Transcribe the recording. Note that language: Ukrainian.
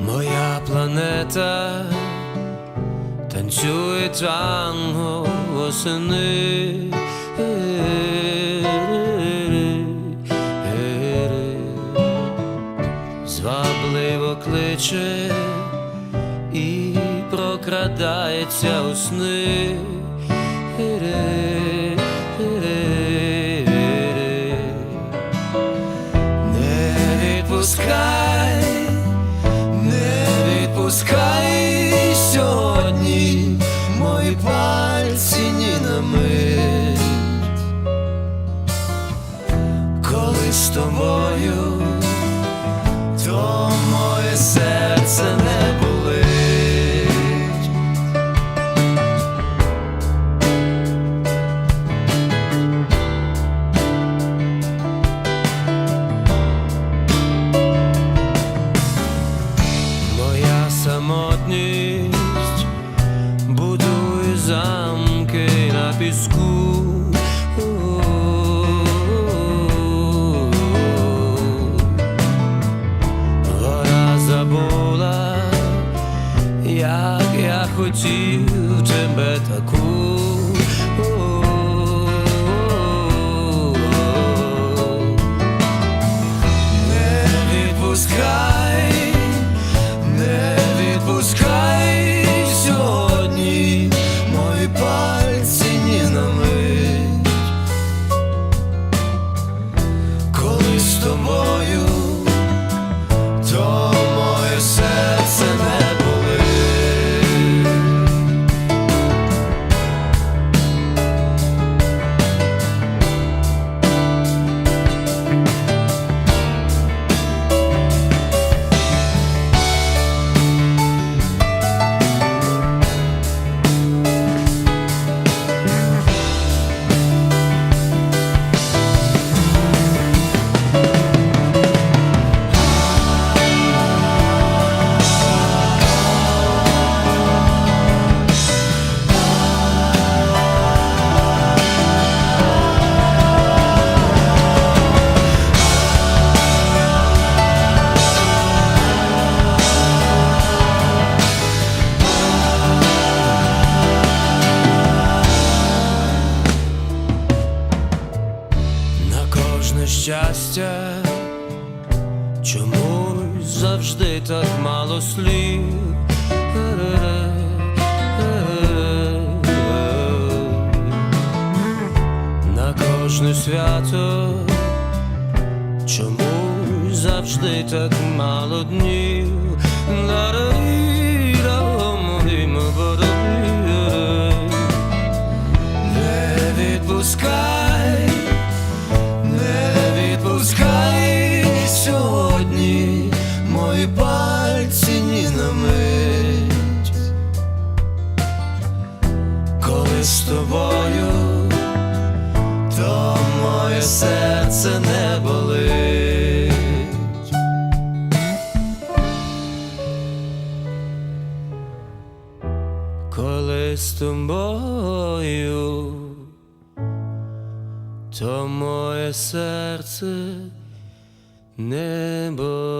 Моя планета танцює танго восени. Звабливо кличе і прокрадається у сни. Відпускай сьогодні мої пальці ні на мить, коли з тобою, то моє серце не піску. Забула, як я хотів тебе таку. Щастя, чомусь завжди так мало слів. На кожне свято, чомусь завжди так мало днів. Не відпускай сьогодні мої пальці ні на мить, коли з тобою, то моє серце не болить. Коли з тобою то моє серце не болить.